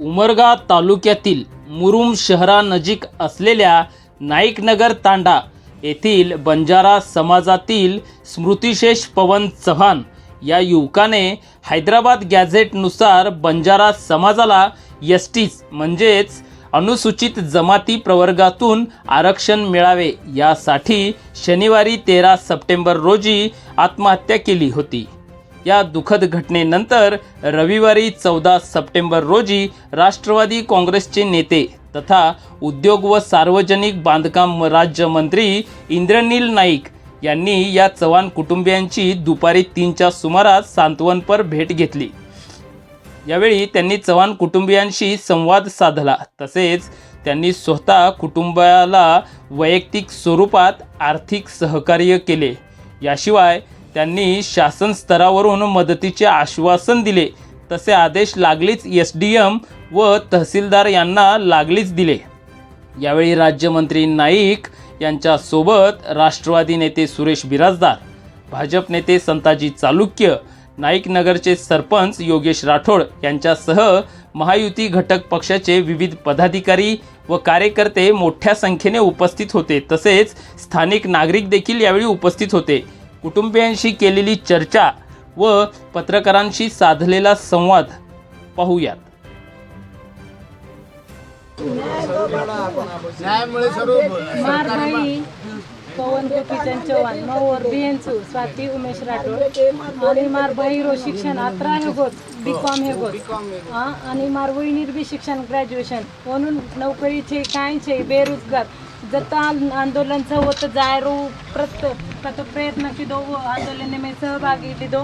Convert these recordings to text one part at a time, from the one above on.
उमरगा तालुक्यातील मुरुम शहरानजीक असलेल्या नाईकनगर तांडा येथील बंजारा समाजातील स्मृतिशेष पवन चव्हाण या युवकाने हैदराबाद गॅझेटनुसार बंजारा समाजाला एस टीच म्हणजेच अनुसूचित जमाती प्रवर्गातून आरक्षण मिळावे यासाठी शनिवारी तेरा सप्टेंबर रोजी आत्महत्या केली होती. या दुःखद घटनेनंतर रविवारी चौदा सप्टेंबर रोजी राष्ट्रवादी काँग्रेसचे नेते तथा उद्योग व सार्वजनिक बांधकाम राज्यमंत्री इंद्रनील नाईक यांनी या चव्हाण कुटुंबियांची दुपारी तीनच्या सुमारास सांत्वनपर भेट घेतली. यावेळी त्यांनी चव्हाण कुटुंबियांशी संवाद साधला. तसेच त्यांनी स्वतः कुटुंबाला वैयक्तिक स्वरूपात आर्थिक सहकार्य केले. याशिवाय त्यांनी शासन स्तरावरून मदतीचे आश्वासन दिले. तसे आदेश लागलीच एस डी एम व तहसीलदार यांना लागलीच दिले. यावेळी राज्यमंत्री नाईक यांच्यासोबत राष्ट्रवादी नेते सुरेश बिराजदार भाजप नेते संताजी चालुक्य नाईक नगरचे सरपंच योगेश राठोड यांच्यासह महायुती घटक पक्षाचे विविध पदाधिकारी व कार्यकर्ते मोठ्या संख्येने उपस्थित होते. तसेच स्थानिक नागरिक देखील यावेळी उपस्थित होते. कुटुंबियांशी केलेली चर्चा व पत्रकारांशी साधलेला संवाद पाहूयात. न्यायामुळे सर्व पवन गोपीचंद चव्हाण मौर बिहेंचू स्वाती उमेश राठोड आणि मार बहिरो शिक्षण अत्रा हे गोत बी कॉम हे गोत आणि मार वहिनीर बी शिक्षण ग्रॅज्युएशन म्हणून नोकरीचे कायचे बेरोजगार. जता आंदोलन होत जायरो प्रत प्रत प्रयत्न किदो आंदोलन में सहभागी लिदो.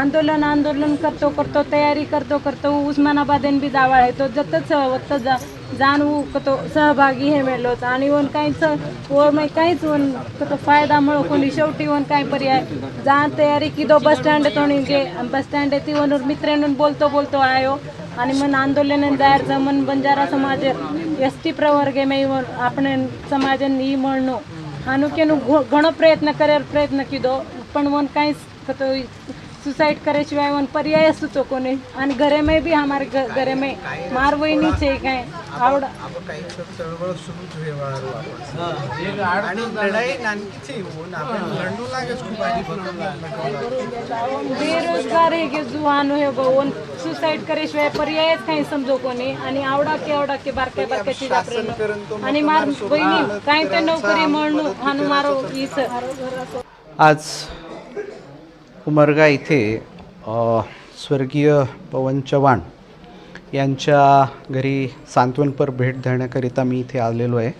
आंदोलन आंदोलन करतो करतो तयारी करतो करतो. उस्मानाबादेन बी दावा येतो. तो जतच होतं जा जाणवू कतो सहभागी हे मिळलो आणि वन काहीच व मग काहीच वन कतो फायदा मिळो कोणी. शेवटी वन काय पर्याय? जा तयारी किदो. बस स्टँड तोणी गे बस स्टँड ती वन मित्रांनो बोलतो बोलतो आयो. आणि मन आंदोलन जायचं मन बंजारा समाज એસટી પ્રવર્ગેમાં ઈ આપણે સમાજને ઈ મળનો. આનું કેનું ઘણો પ્રયત્ન કરે પ્રયત્ન કીધો, પણ મને કાંઈ થતો सुसाइड करे सिवाय वन पर्याय सुचो कोणी आणि घरे बी भी हमारे घरे में मार वहिनी छे काय? आवड चळवळ सुरूच व्यवहार आणि लढाई नानकीच येऊन लढू लागेच खूप आधी बेरोजगार हे गे जुहान हे गोवन सुसाइड करे शिवाय पर्यायच काही समजो कोणी. आणि आवडा की आवडा की बारके बारके चीज आणि मार बहिणी काही ते नोकरी म्हणून हानू मारो इस. आज उमरगा इथे स्वर्गीय पवन चव्हाण यांच्या घरी सांत्वनपर भेट देण्याकरिता मी इथे आलेलो आहे.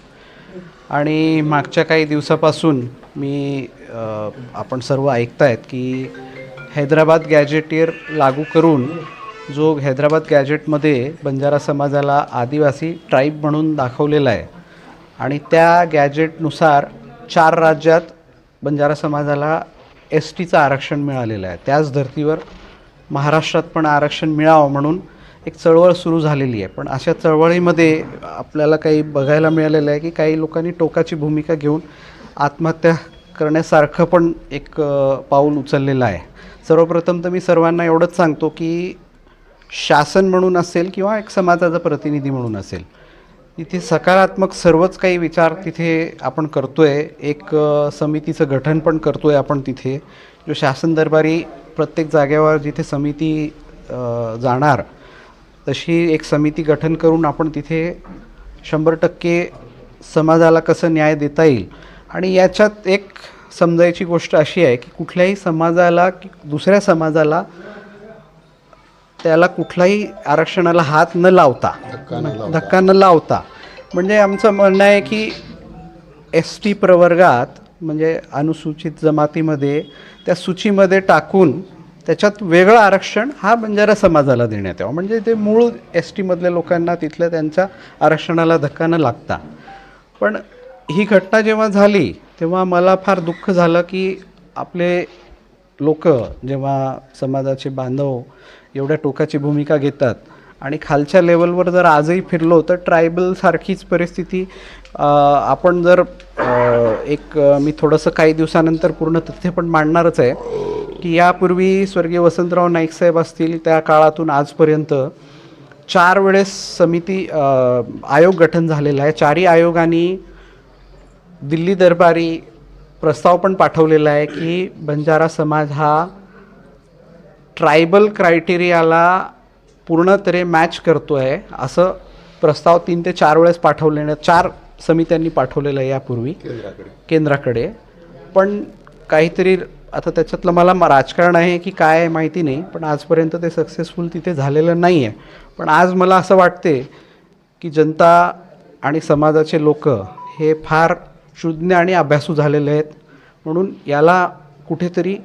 आणि मागच्या काही दिवसापासून मी आपण सर्व ऐकतायत की हैदराबाद गॅजेटियर लागू करून जो हैदराबाद गॅजेटमध्ये बंजारा समाजाला आदिवासी ट्राईब म्हणून दाखवलेला आहे आणि त्या गॅजेटनुसार चार राज्यात बंजारा समाजाला एस टीचं आरक्षण मिळालेलं आहे. त्याच धर्तीवर महाराष्ट्रात पण आरक्षण मिळावं म्हणून एक चळवळ सुरू झालेली आहे. पण अशा चळवळीमध्ये आपल्याला काही बघायला मिळालेलं आहे की काही लोकांनी टोकाची भूमिका घेऊन आत्महत्या करण्यासारखं पण एक पाऊल उचललेलं आहे. सर्वप्रथम तर मी सर्वांना एवढंच सांगतो की शासन म्हणून असेल किंवा एक समाजाचा प्रतिनिधी म्हणून असेल तिथे सकारात्मक सर्वच काही विचार तिथे आपण करतो आहे एक समितीचं गठन पण करतो आहे आपण तिथे. जो शासन दरबारी प्रत्येक जागेवर जिथे समिती जाणार तशी एक समिती गठन करून आपण तिथे शंभर टक्के समाजाला कसं न्याय देता येईल. आणि याच्यात एक समजायची गोष्ट अशी आहे की कुठल्याही समाजाला की दुसऱ्या समाजाला त्याला कुठलाही आरक्षणाला हात न लावता. धक्का न लावता म्हणजे आमचं म्हणणं आहे की एस टी प्रवर्गात म्हणजे अनुसूचित जमातीमध्ये त्या सूचीमध्ये टाकून त्याच्यात वेगळं आरक्षण हा बंजारा समाजाला देण्यात यावं. म्हणजे ते मूळ एस टीमधल्या लोकांना तिथल्या त्यांच्या आरक्षणाला धक्का न लागता. पण ही घटना जेव्हा झाली तेव्हा मला फार दुःख झालं की आपले लोक जेव्हा समाजाचे बांधव एवढ्या टोकाची भूमिका घेतात आणि खालच्या लेवलवर जर आजही फिरलो तर ट्रायबलसारखीच परिस्थिती आपण जर एक मी थोडंसं काही दिवसानंतर पूर्ण तथ्य पण मांडणारच आहे की यापूर्वी स्वर्गीय वसंतराव नाईक साहेब असतील त्या काळातून आजपर्यंत चार वेळेस समिती आयोग गठन झालेला आहे. चारही आयोगांनी दिल्ली दरबारी प्रस्ताव पण पाठवलेला आहे की बंजारा समाज हा ट्रायबल क्रायटेरियाला पूर्ण तरी मॅच करतो आहे असं प्रस्ताव तीन ते चार वेळेस पाठवलेलं चार समित्यांनी पाठवलेलं आहे यापूर्वी. केंद्राकडे. पण काहीतरी आता त्याच्यातलं मला राजकारण आहे की काय आहे माहिती नाही पण आजपर्यंत ते सक्सेसफुल तिथे झालेलं नाही आहे पण आज मला असं वाटते की जनता आणि समाजाचे लोक हे फार शुज्ञ आणि अभ्यासू झालेले आहेत. म्हणून याला कुठेतरी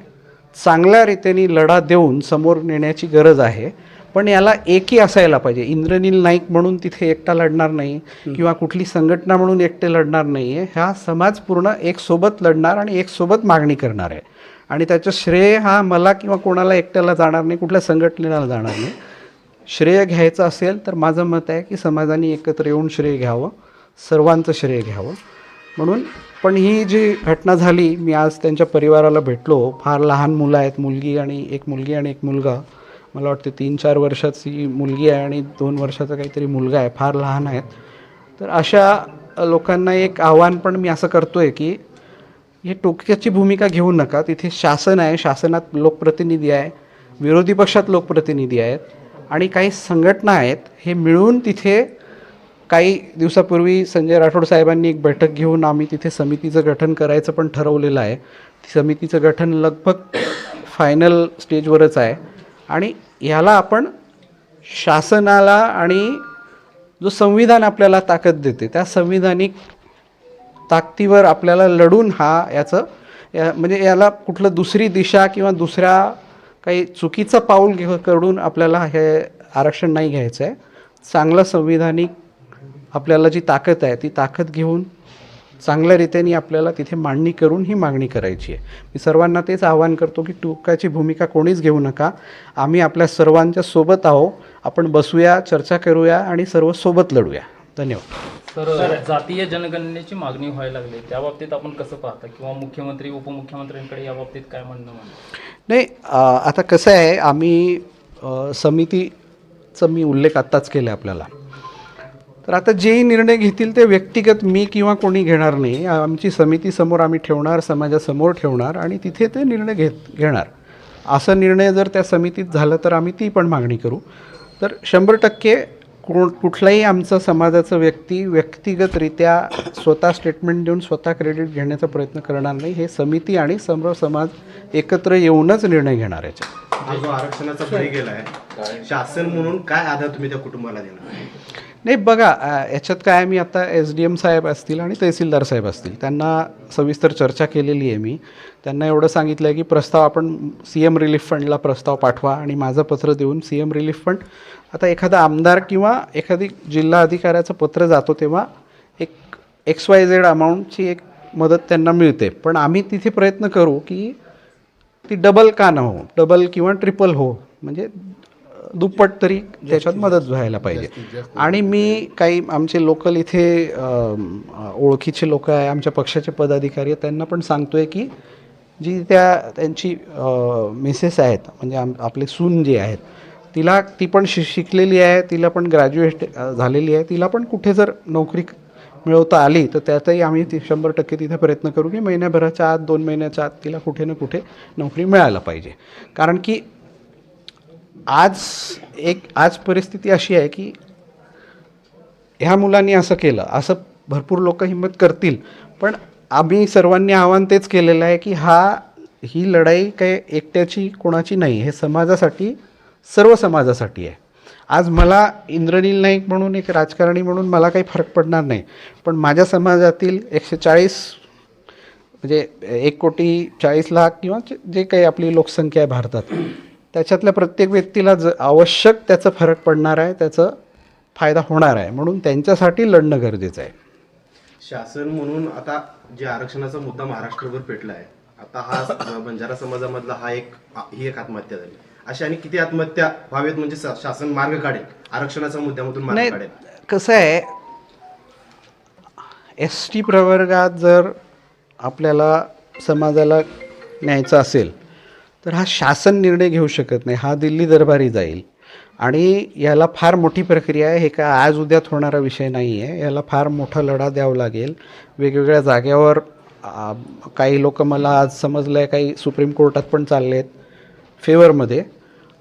चांगल्या रीतीने लढा देऊन समोर नेण्याची गरज आहे. पण याला एकही असायला पाहिजे. इंद्रनील नाईक म्हणून तिथे एकटा लढणार नाही किंवा कुठली संघटना म्हणून एकटे लढणार नाही आहे. हा समाज पूर्ण एक सोबत लढणार आणि एक सोबत मागणी करणार आहे. आणि त्याचं श्रेय हा मला किंवा कोणाला एकट्याला जाणार नाही कुठल्या संघटनेला जाणार नाही. श्रेय घ्यायचं असेल तर माझं मत आहे की समाजाने एकत्र येऊन श्रेय घ्यावं सर्वांचं श्रेय घ्यावं. म्हणून पण ही जी घटना झाली मी आज त्यांच्या परिवाराला भेटलो. फार लहान मुलं आहेत मुलगी आणि एक मुलगी आणि एक मुलगा. मला वाटते तीन चार वर्षाची मुलगी आहे आणि दोन वर्षाचा काहीतरी मुलगा आहे फार लहान आहेत. तर अशा लोकांना एक आव्हान पण मी असं करतो आहे की हे टोक्याची भूमिका घेऊ नका. तिथे शासन आहे शासनात लोकप्रतिनिधी आहे विरोधी पक्षात लोकप्रतिनिधी आहेत आणि काही संघटना आहेत हे मिळून तिथे काही दिवसापूर्वी संजय राठोड साहेबांनी एक बैठक घेऊन आम्ही तिथे समितीचं गठन करायचं पण ठरवलेलं आहे. समितीचं गठन लगभग फायनल स्टेजवरच आहे. आणि याला आपण शासनाला आणि जो संविधान आपल्याला ताकद देते त्या संविधानिक ताकदीवर आपल्याला लढून हा याचं या म्हणजे याला कुठलं दुसरी दिशा किंवा दुसऱ्या काही चुकीचं पाऊल घे करून आपल्याला हे आरक्षण नाही घ्यायचं आहे चांगलं संविधानिक आपल्याला जी ताकद आहे ती ताकद घेऊन चांगल्या रीतीने आपल्याला तिथे मांडणी करून ही मागणी करायची आहे. मी सर्वांना तेच आवाहन करतो की टोकाची भूमिका कोणीच घेऊ नका. आम्ही आपल्या सर्वांच्या सोबत आहो आपण बसूया चर्चा करूया आणि सर्व सोबत लढूया. धन्यवाद. तर जातीय जनगणनेची मागणी व्हायला लागली. त्या बाबतीत आपण कसं पाहता? किंवा मुख्यमंत्री उपमुख्यमंत्र्यांकडे या बाबतीत काय म्हणणं नाही आता कसं आहे आम्ही समितीचा मी उल्लेख आत्ताच केला आपल्याला. तर आता जेही निर्णय घेतील ते व्यक्तिगत मी किंवा कोणी घेणार नाही. आमची समिती समोर आम्ही ठेवणार समाजासमोर ठेवणार आणि तिथे ते निर्णय घेत घेणार. असा निर्णय जर त्या समितीत झालं तर आम्ही ती पण मागणी करू. तर शंभर टक्के कोण कुठलाही आमचं समाजाचं व्यक्ती व्यक्तिगतरित्या स्वतः स्टेटमेंट देऊन स्वतः क्रेडिट घेण्याचा प्रयत्न करणार नाही. हे समिती आणि समोर समाज एकत्र येऊनच निर्णय घेणार याच्या आरक्षणाचा शासन म्हणून काय आधार तुम्ही त्या कुटुंबाला देणार? नाही बघा याच्यात काय मी आता एस डी एम साहेब असतील आणि तहसीलदार साहेब असतील त्यांना सविस्तर चर्चा केलेली आहे मी. त्यांना एवढं सांगितलं आहे की प्रस्ताव आपण सी एम रिलीफ फंडला प्रस्ताव पाठवा आणि माझं पत्र देऊन सी एम रिलीफ फंड आता एखादा आमदार किंवा एखादी जिल्हा अधिकाऱ्याचं पत्र जातो तेव्हा एक एक्स वाय झेड अमाऊंटची एक मदत त्यांना मिळते. पण आम्ही तिथे प्रयत्न करू की ती डबल का न हो डबल किंवा ट्रिपल हो म्हणजे दुप्पट तरी त्याच्यात मदत व्हायला पाहिजे. आणि मी काही आमचे लोकल इथे ओळखीचे लोक आहे आमच्या पक्षाचे पदाधिकारी आहेत त्यांना पण सांगतोय की जी त्या त्यांची मिसेस आहेत म्हणजे आम आपले सून जे आहेत तिला ती पण शि शिकलेली आहे तिला पण ग्रॅज्युएट झालेली आहे तिला पण कुठे जर नोकरी मिळवता आली तर त्यातही आम्ही ती शंभर टक्के तिथे प्रयत्न करू की महिन्याभराच्या आत दोन महिन्याच्या आत तिला कुठे ना कुठे नोकरी मिळायला पाहिजे. कारण की आज एक आज परिस्थिती अशी आहे की ह्या मुलांनी असं केलं असं भरपूर लोक हिंमत करतील पण आम्ही सर्वांनी आव्हान तेच केलेलं आहे की हा ही लढाई काय एकट्याची कोणाची नाही हे समाजासाठी सर्व समाजासाठी आहे. आज मला इंद्रनील नाईक म्हणून एक राजकारणी म्हणून मला काही फरक पडणार नाही पण माझ्या समाजातील एकशे चाळीस म्हणजे एक कोटी चाळीस लाख किंवा जे- काही आपली लोकसंख्या आहे भारतात त्याच्यातल्या प्रत्येक व्यक्तीला ज आवश्यक त्याचा फरक पडणार आहे त्याचा फायदा होणार आहे. म्हणून त्यांच्यासाठी लढणं गरजेचं आहे. शासन म्हणून आता जे आरक्षणाचा मुद्दा महाराष्ट्रभर पेटला आहे आता हा बंजारा समाजामधला हा एक ही एक आत्महत्या झाली. अशा आणि किती आत्महत्या व्हावेत म्हणजे शासन मार्ग काढेल आरक्षणाच्या मुद्द्यामधून मार्ग काढेल. कसं आहे एस टी प्रवर्गात जर आपल्याला समाजाला न्यायचं असेल तर हा शासन निर्णय घेऊ शकत नाही. हा दिल्ली दरबारी जाईल. आणि याला फार मोठी प्रक्रिया आहे. हे काय आज उद्यात होणारा विषय नाही आहे याला फार मोठा लढा द्यावा लागेल. वेगवेगळ्या जाग्यावर काही लोक मला आज समजलं आहे काही सुप्रीम कोर्टात पण चालले आहेत फेवरमध्ये.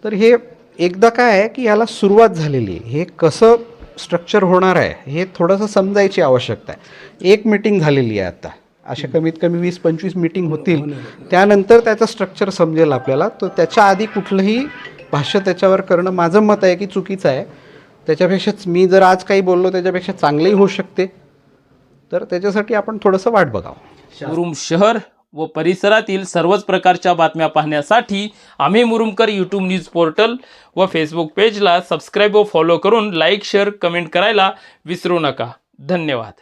तर हे एकदा काय आहे की याला सुरुवात झालेली आहे. हे कसं स्ट्रक्चर होणार आहे हे थोडंसं समजायची आवश्यकता आहे. एक मिटिंग झालेली आहे आता. अशा कमीत कमी वीस पंचवीस मिटिंग होतील. त्यानंतर त्याचं स्ट्रक्चर समजेल आपल्याला. तर त्याच्या आधी कुठलंही भाष्य त्याच्यावर करणं माझं मत आहे की चुकीचं आहे. त्याच्यापेक्षाच मी जर आज काही बोललो त्याच्यापेक्षा चांगलंही होऊ शकते. तर त्याच्यासाठी आपण थोडंसं वाट बघावं. मुरुम शहर व परिसरातील सर्वच प्रकारच्या बातम्या पाहण्यासाठी आम्ही मुरुमकर यूट्यूब न्यूज पोर्टल व फेसबुक पेजला सबस्क्राईब व फॉलो करून लाईक शेअर कमेंट करायला विसरू नका. धन्यवाद.